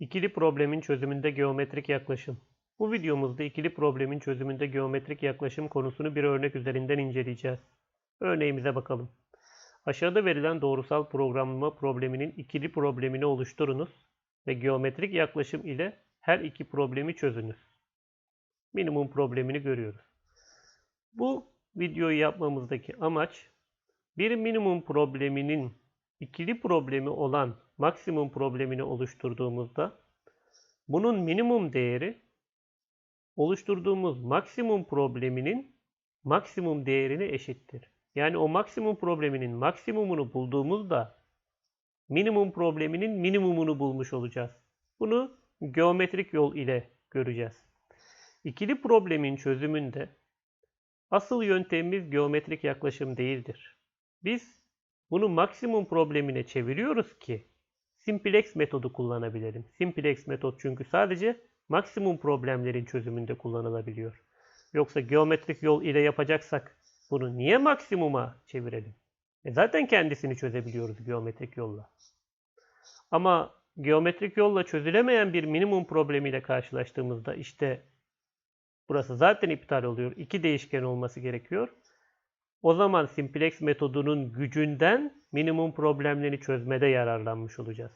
İkili problemin çözümünde geometrik yaklaşım. Bu videomuzda ikili problemin çözümünde geometrik yaklaşım konusunu bir örnek üzerinden inceleyeceğiz. Örneğimize bakalım. Aşağıda verilen doğrusal programlama probleminin ikili problemini oluşturunuz ve geometrik yaklaşım ile her iki problemi çözünüz. Minimum problemini görüyoruz. Bu videoyu yapmamızdaki amaç bir minimum probleminin ikili problemi olan maksimum problemini oluşturduğumuzda bunun minimum değeri oluşturduğumuz maksimum probleminin maksimum değerine eşittir. Yani o maksimum probleminin maksimumunu bulduğumuzda minimum probleminin minimumunu bulmuş olacağız. Bunu geometrik yol ile göreceğiz. İkili problemin çözümünde asıl yöntemimiz geometrik yaklaşım değildir. Biz bunu maksimum problemine çeviriyoruz ki simplex metodu kullanabilelim. Simplex metot çünkü sadece maksimum problemlerin çözümünde kullanılabiliyor. Yoksa geometrik yol ile yapacaksak bunu niye maksimuma çevirelim? E zaten kendisini çözebiliyoruz geometrik yolla. Ama geometrik yolla çözülemeyen bir minimum problemiyle karşılaştığımızda işte burası zaten iptal oluyor. İki değişken olması gerekiyor. O zaman simplex metodunun gücünden minimum problemlerini çözmede yararlanmış olacağız.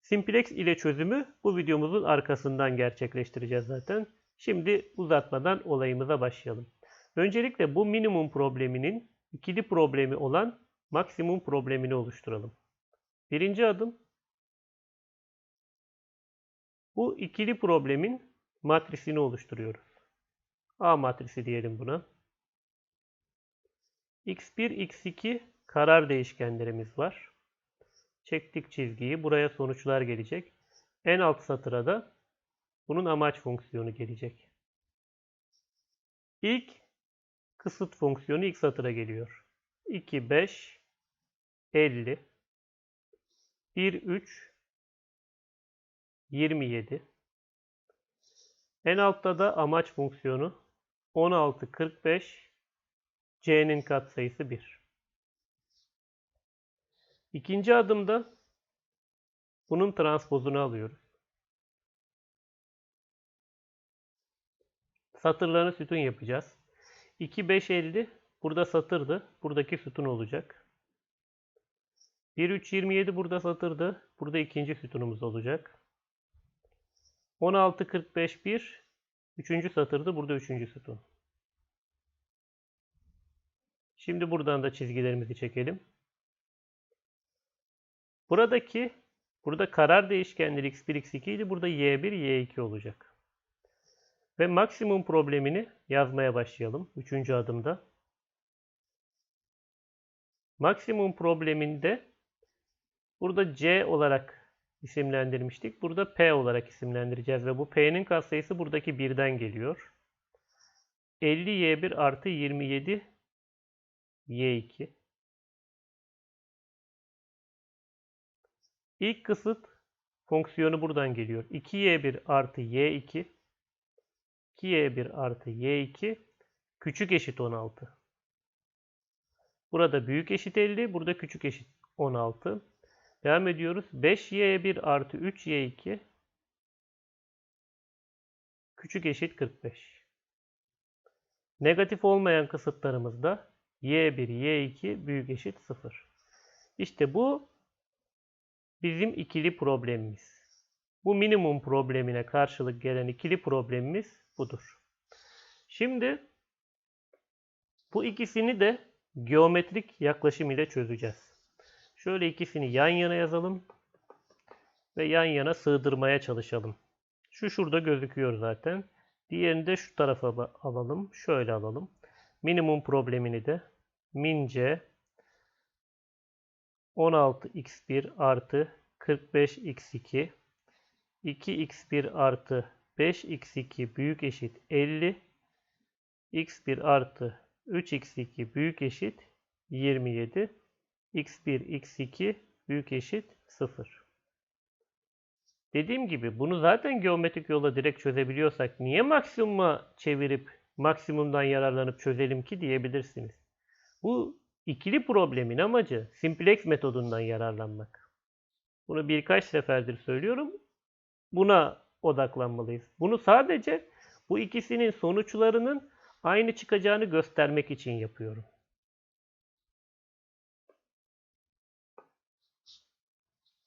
Simplex ile çözümü bu videomuzun arkasından gerçekleştireceğiz zaten. Şimdi uzatmadan olayımıza başlayalım. Öncelikle bu minimum probleminin ikili problemi olan maksimum problemini oluşturalım. Birinci adım bu ikili problemin matrisini oluşturuyoruz. A matrisi diyelim buna. X1, x2 karar değişkenlerimiz var. Çektik çizgiyi. Buraya sonuçlar gelecek. En alt satıra da bunun amaç fonksiyonu gelecek. İlk kısıt fonksiyonu ilk satıra geliyor. 2, 5, 50, 1, 3, 27. En altta da amaç fonksiyonu 16, 45, c'nin katsayısı 1. İkinci adımda bunun transpozunu alıyoruz. Satırlarını sütun yapacağız. 2, 5, 50 burada satırdı. Buradaki sütun olacak. 1, 3, 27 burada satırdı. Burada ikinci sütunumuz olacak. 16, 45, 1 üçüncü satırdı. Burada üçüncü sütun. Şimdi buradan da çizgilerimizi çekelim. Buradaki burada karar değişkenleri x1, x2 idi. Burada y1, y2 olacak. Ve maksimum problemini yazmaya başlayalım. Üçüncü adımda. Maksimum probleminde burada c olarak isimlendirmiştik. Burada p olarak isimlendireceğiz ve bu p'nin katsayısı buradaki birden geliyor. 50 y1 artı 27 y2 İlk kısıt fonksiyonu buradan geliyor. 2y1 artı y2 2y1 artı y2 küçük eşit 16. Burada büyük eşit 50, burada küçük eşit 16. Devam ediyoruz. 5y1 artı 3y2 küçük eşit 45. Negatif olmayan kısıtlarımızda y1, y2 büyük eşit 0. İşte bu bizim ikili problemimiz. Bu minimum problemine karşılık gelen ikili problemimiz budur. Şimdi bu ikisini de geometrik yaklaşım ile çözeceğiz. Şöyle ikisini yan yana yazalım ve yan yana sığdırmaya çalışalım. Şu şurada gözüküyor zaten. Diğerini de şu tarafa alalım. Şöyle alalım. Minimum problemini de min c 16x1 artı 45x2 2x1 artı 5x2 büyük eşit 50 x1 artı 3x2 büyük eşit 27 x1 x2 büyük eşit 0. Dediğim gibi bunu zaten geometrik yolla direkt çözebiliyorsak niye maksimuma çevirip maksimumdan yararlanıp çözelim ki diyebilirsiniz. Bu ikili problemin amacı simplex metodundan yararlanmak. Bunu birkaç seferdir söylüyorum. buna odaklanmalıyız. Bunu sadece bu ikisinin sonuçlarının aynı çıkacağını göstermek için yapıyorum.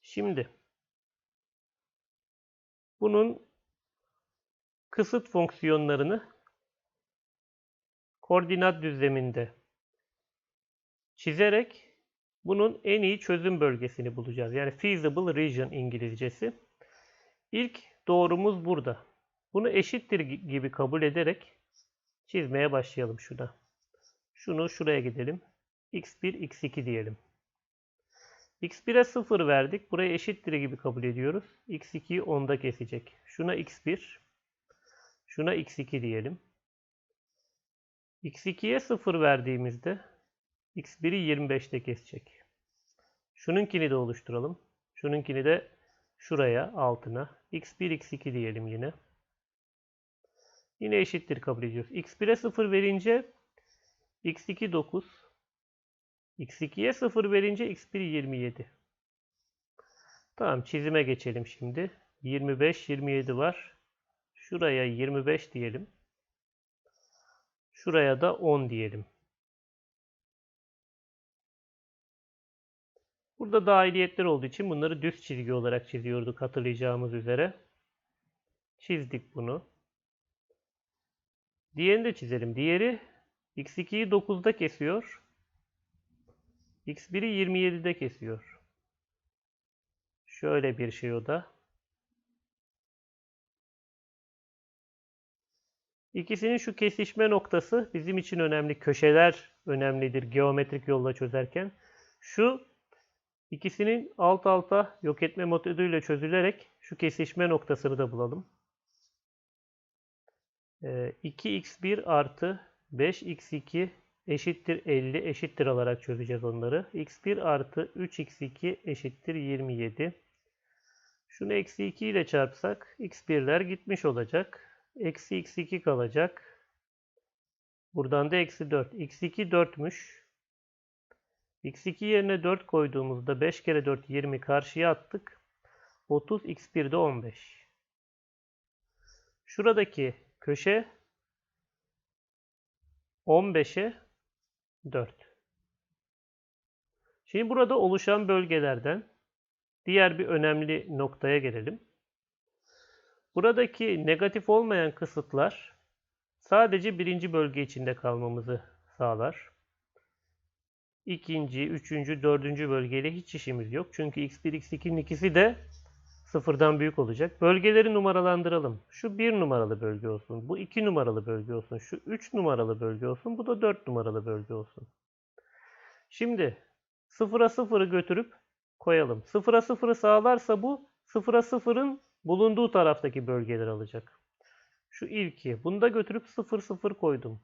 Şimdi bunun kısıt fonksiyonlarını koordinat düzleminde çizerek bunun en iyi çözüm bölgesini bulacağız. Yani feasible region İngilizcesi. İlk doğrumuz burada. Bunu eşittir gibi kabul ederek çizmeye başlayalım şurada. Şunu şuraya gidelim. x1, x2 diyelim. x1'e 0 verdik. Burayı eşittir gibi kabul ediyoruz. x2'yi 10'da kesecek. Şuna x1, şuna x2 diyelim. x2'ye 0 verdiğimizde x1'i 25'te kesecek. Şununkini de oluşturalım. Şununkini de şuraya altına. x1, x2 diyelim yine. Yine eşittir kabul ediyoruz. x1'e 0 verince x2 9. x2'ye 0 verince x1 27. Tamam çizime geçelim şimdi. 25, 27 var. Şuraya 25 diyelim. Şuraya da 10 diyelim. Burada dahiliyetler olduğu için bunları düz çizgi olarak çiziyorduk hatırlayacağımız üzere. Çizdik bunu. Diğerini de çizelim. Diğeri x2'yi 9'da kesiyor. x1'i 27'de kesiyor. Şöyle bir şey o da. İkisinin şu kesişme noktası bizim için önemli. Köşeler önemlidir geometrik yolla çözerken. Şu ikisinin alt alta yok etme metoduyla çözülerek şu kesişme noktasını da bulalım. 2x1 ee, artı 5x2 eşittir 50 eşittir alarak çözeceğiz onları. x1 artı 3x2 eşittir 27. Şunu eksi 2 ile çarpsak x1'ler gitmiş olacak. Eksi x2 kalacak. Buradan da eksi 4. x2 4'müş. X2 yerine 4 koyduğumuzda 5 kere 4 20 karşıya attık. 30 x1 de 15. Şuradaki köşe 15'e 4. Şimdi burada oluşan bölgelerden diğer bir önemli noktaya gelelim. Buradaki negatif olmayan kısıtlar sadece birinci bölge içinde kalmamızı sağlar. İkinci, üçüncü, dördüncü bölgeyle hiç işimiz yok. Çünkü x1, x2'nin ikisi de sıfırdan büyük olacak. Bölgeleri numaralandıralım. Şu 1 numaralı bölge olsun. Bu 2 numaralı bölge olsun. Şu 3 numaralı bölge olsun. Bu da 4 numaralı bölge olsun. Şimdi 0'a 0'ı götürüp koyalım. 0'a 0'ı sağlarsa bu 0'a 0'ın bulunduğu taraftaki bölgeler alacak. Şu ilki. Bunu da götürüp 0 0 koydum.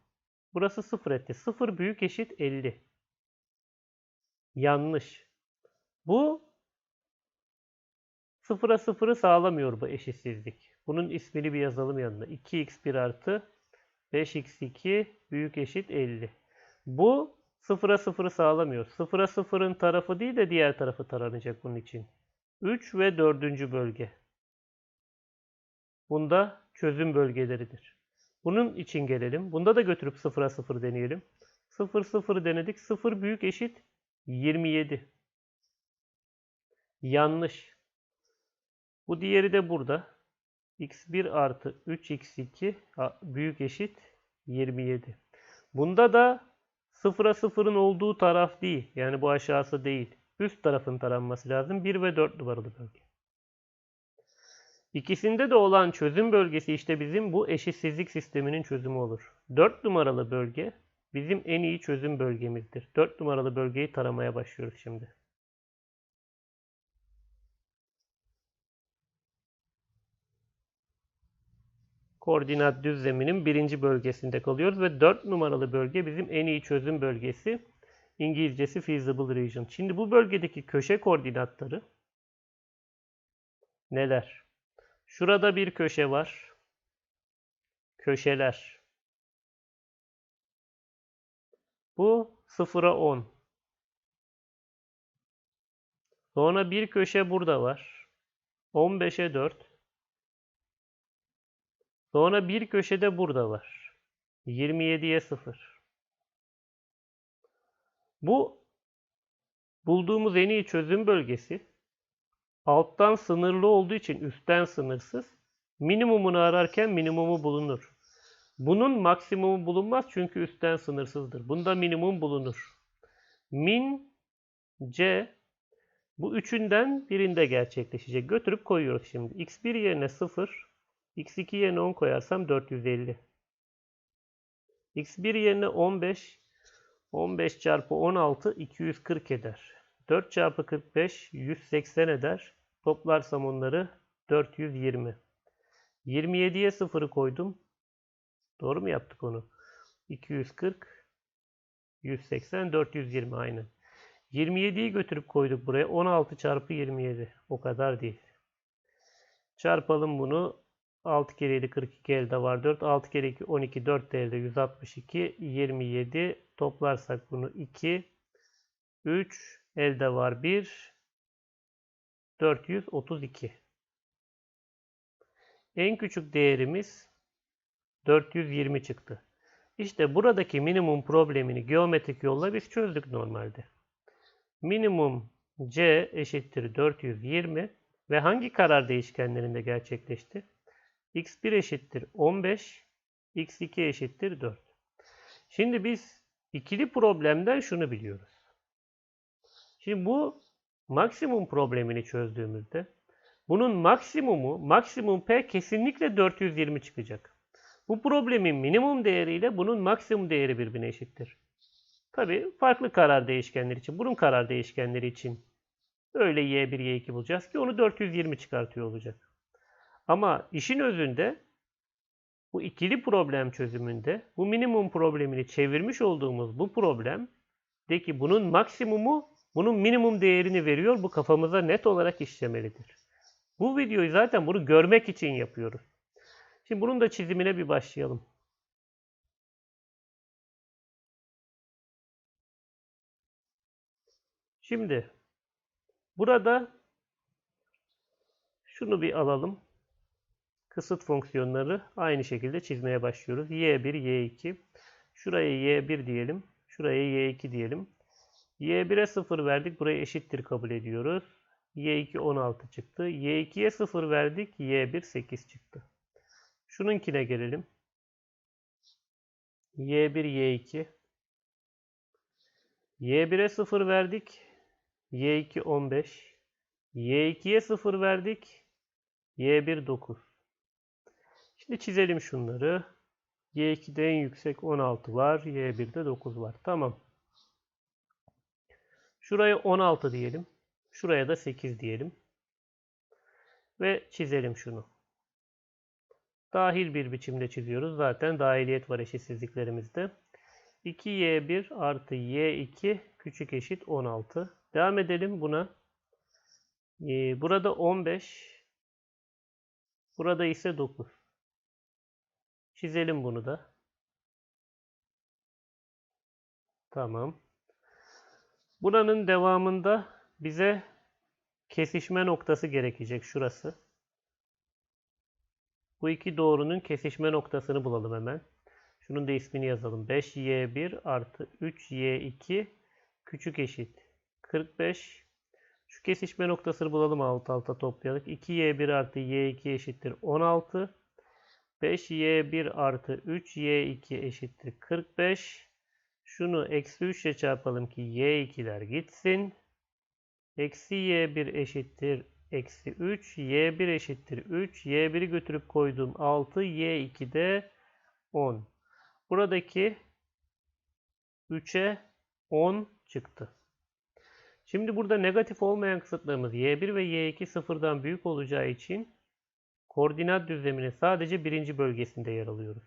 Burası 0 etti. 0 büyük eşit 50. Yanlış. Bu Sıfıra sıfırı sağlamıyor bu eşitsizlik. Bunun ismini bir yazalım yanına. 2x1 artı 5x2 büyük eşit 50. Bu sıfıra sıfırı sağlamıyor. Sıfıra sıfırın tarafı değil de diğer tarafı taranacak bunun için. 3 ve 4. bölge. Bunda çözüm bölgeleridir. Bunun için gelelim. Bunda da götürüp sıfıra sıfır deneyelim. 0 0 denedik. 0 büyük eşit 27. Yanlış. Bu diğeri de burada. x1 artı 3x2 büyük eşit 27. Bunda da 0'a 0'ın olduğu taraf değil. Yani bu aşağısı değil. Üst tarafın taranması lazım. 1 ve 4 numaralı bölge. İkisinde de olan çözüm bölgesi işte bizim bu eşitsizlik sisteminin çözümü olur. 4 numaralı bölge bizim en iyi çözüm bölgemizdir. 4 numaralı bölgeyi taramaya başlıyoruz şimdi. koordinat düzleminin birinci bölgesinde kalıyoruz ve 4 numaralı bölge bizim en iyi çözüm bölgesi. İngilizcesi feasible region. Şimdi bu bölgedeki köşe koordinatları neler? Şurada bir köşe var. Köşeler. Bu 0'a 10. Sonra bir köşe burada var. 15'e 4. Sonra bir köşede burada var. 27'ye 0. Bu bulduğumuz en iyi çözüm bölgesi alttan sınırlı olduğu için üstten sınırsız. Minimumunu ararken minimumu bulunur. Bunun maksimumu bulunmaz çünkü üstten sınırsızdır. Bunda minimum bulunur. Min C bu üçünden birinde gerçekleşecek. Götürüp koyuyoruz şimdi. x1 yerine 0, x2 yerine 10 koyarsam 450. x1 yerine 15, 15 çarpı 16 240 eder. 4 çarpı 45 180 eder. Toplarsam onları 420. 27'ye 0'ı koydum. Doğru mu yaptık onu? 240 180 420 aynı. 27'yi götürüp koyduk buraya. 16 çarpı 27. O kadar değil. Çarpalım bunu. 6 kere 7 42 elde var 4. 6 kere 2 12 4 elde 162 27 toplarsak bunu 2 3 elde var 1 432. En küçük değerimiz 420 çıktı. İşte buradaki minimum problemini geometrik yolla biz çözdük normalde. Minimum C eşittir 420 ve hangi karar değişkenlerinde gerçekleşti? x1 eşittir 15, x2 eşittir 4. Şimdi biz ikili problemden şunu biliyoruz. Şimdi bu maksimum problemini çözdüğümüzde bunun maksimumu, maksimum P kesinlikle 420 çıkacak. Bu problemin minimum değeriyle bunun maksimum değeri birbirine eşittir. Tabi farklı karar değişkenleri için, bunun karar değişkenleri için öyle y1, y2 bulacağız ki onu 420 çıkartıyor olacak. Ama işin özünde bu ikili problem çözümünde bu minimum problemini çevirmiş olduğumuz bu problemdeki bunun maksimumu bunun minimum değerini veriyor. Bu kafamıza net olarak işlemelidir. Bu videoyu zaten bunu görmek için yapıyoruz. Şimdi bunun da çizimine bir başlayalım. Şimdi burada şunu bir alalım. Kısıt fonksiyonları aynı şekilde çizmeye başlıyoruz. y1, y2. Şuraya y1 diyelim. Şuraya y2 diyelim. y1'e 0 verdik. Burayı eşittir kabul ediyoruz. y2 16 çıktı. y2'ye 0 verdik. y1 8 çıktı. Şununkine gelelim. y1, y2. y1'e 0 verdik. y2 15. y2'ye 0 verdik. y1 9. Şimdi çizelim şunları. y2'de en yüksek 16 var. y1'de 9 var. Tamam. Şuraya 16 diyelim. Şuraya da 8 diyelim. Ve çizelim şunu. Dahil bir biçimde çiziyoruz. Zaten dahiliyet var eşitsizliklerimizde. 2y1 artı y2 küçük eşit 16. Devam edelim buna. Ee, burada 15. Burada ise 9. Çizelim bunu da. Tamam. Buranın devamında bize kesişme noktası gerekecek şurası. Bu iki doğrunun kesişme noktasını bulalım hemen. Şunun da ismini yazalım. 5y1 artı 3y2 küçük eşit 45. Şu kesişme noktasını bulalım alt alta toplayalım. 2y1 artı y2 eşittir 16. 5y1 artı 3y2 eşittir 45. Şunu eksi 3 ile çarpalım ki y2'ler gitsin. Eksi y1 eşittir eksi 3. y1 eşittir 3. y1'i götürüp koydum 6. y2 de 10. Buradaki 3'e 10 çıktı. Şimdi burada negatif olmayan kısıtlarımız y1 ve y2 sıfırdan büyük olacağı için koordinat düzleminin sadece birinci bölgesinde yer alıyoruz.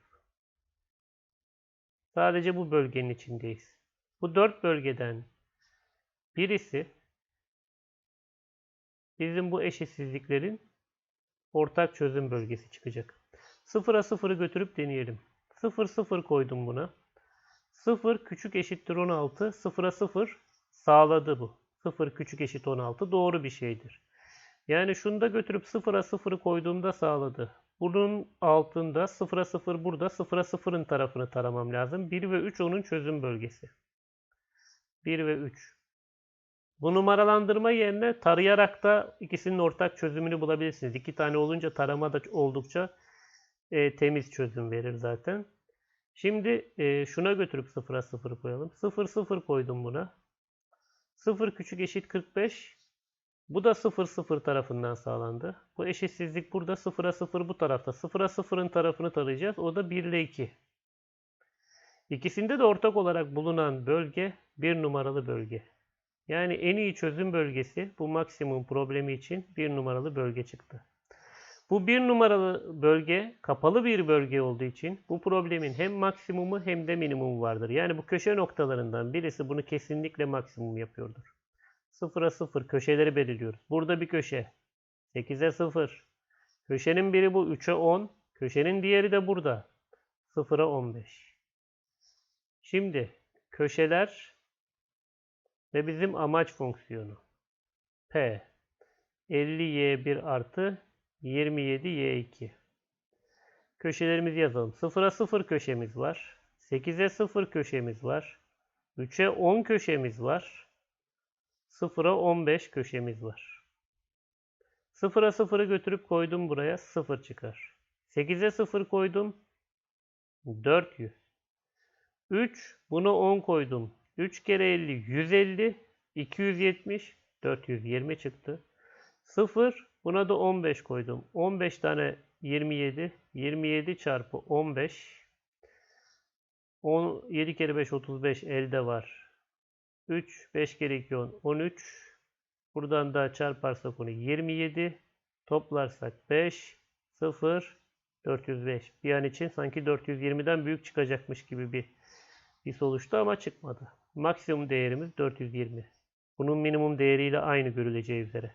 Sadece bu bölgenin içindeyiz. Bu dört bölgeden birisi bizim bu eşitsizliklerin ortak çözüm bölgesi çıkacak. Sıfıra sıfırı götürüp deneyelim. Sıfır sıfır koydum buna. Sıfır küçük eşittir 16. Sıfıra sıfır sağladı bu. Sıfır küçük eşit 16 doğru bir şeydir. Yani şunu da götürüp sıfıra sıfırı koyduğumda sağladı. Bunun altında 0'a 0 burada 0'a 0'ın tarafını taramam lazım. 1 ve 3 onun çözüm bölgesi. 1 ve 3. Bu numaralandırma yerine tarayarak da ikisinin ortak çözümünü bulabilirsiniz. İki tane olunca tarama da oldukça e, temiz çözüm verir zaten. Şimdi e, şuna götürüp 0'a 0 koyalım. 0 0 koydum buna. 0 küçük eşit 45. Bu da 0 0 tarafından sağlandı. Bu eşitsizlik burada 0'a 0 bu tarafta. 0'a 0'ın tarafını tarayacağız. O da 1 ile 2. İkisinde de ortak olarak bulunan bölge bir numaralı bölge. Yani en iyi çözüm bölgesi bu maksimum problemi için bir numaralı bölge çıktı. Bu bir numaralı bölge kapalı bir bölge olduğu için bu problemin hem maksimumu hem de minimumu vardır. Yani bu köşe noktalarından birisi bunu kesinlikle maksimum yapıyordur. 0'a 0 köşeleri belirliyoruz. Burada bir köşe. 8'e 0. Köşenin biri bu 3'e 10. Köşenin diğeri de burada. 0'a 15. Şimdi köşeler ve bizim amaç fonksiyonu. P 50y1 artı 27y2. Köşelerimizi yazalım. 0'a 0 köşemiz var. 8'e 0 köşemiz var. 3'e 10 köşemiz var. 0'a 15 köşemiz var. 0'a 0'ı götürüp koydum buraya 0 çıkar. 8'e 0 koydum 400. 3 buna 10 koydum. 3 kere 50 150 270 420 çıktı. 0 buna da 15 koydum. 15 tane 27 27 çarpı 15 10, 7 kere 5 35 elde var. 3 5 kere 2 10 13 buradan da çarparsak onu 27 toplarsak 5 0 405 bir an için sanki 420'den büyük çıkacakmış gibi bir his oluştu ama çıkmadı. Maksimum değerimiz 420. Bunun minimum değeriyle aynı görüleceği üzere.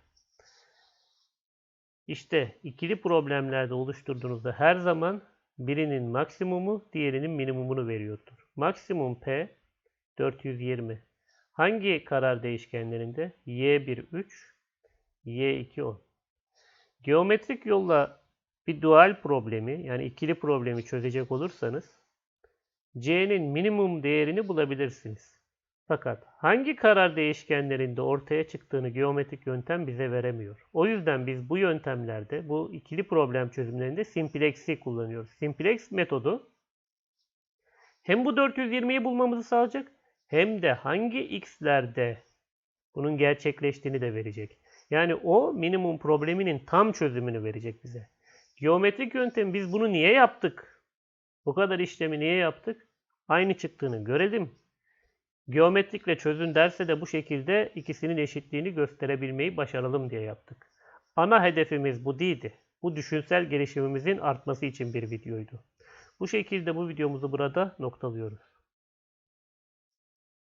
İşte ikili problemlerde oluşturduğunuzda her zaman birinin maksimumu diğerinin minimumunu veriyordur. Maksimum P 420. Hangi karar değişkenlerinde? Y1 3, Y2 10. Geometrik yolla bir dual problemi yani ikili problemi çözecek olursanız C'nin minimum değerini bulabilirsiniz. Fakat hangi karar değişkenlerinde ortaya çıktığını geometrik yöntem bize veremiyor. O yüzden biz bu yöntemlerde, bu ikili problem çözümlerinde simplex'i kullanıyoruz. Simplex metodu hem bu 420'yi bulmamızı sağlayacak hem de hangi x'lerde bunun gerçekleştiğini de verecek. Yani o minimum probleminin tam çözümünü verecek bize. Geometrik yöntem biz bunu niye yaptık? Bu kadar işlemi niye yaptık? Aynı çıktığını görelim. Geometrikle çözün derse de bu şekilde ikisinin eşitliğini gösterebilmeyi başaralım diye yaptık. Ana hedefimiz bu değildi. Bu düşünsel gelişimimizin artması için bir videoydu. Bu şekilde bu videomuzu burada noktalıyoruz.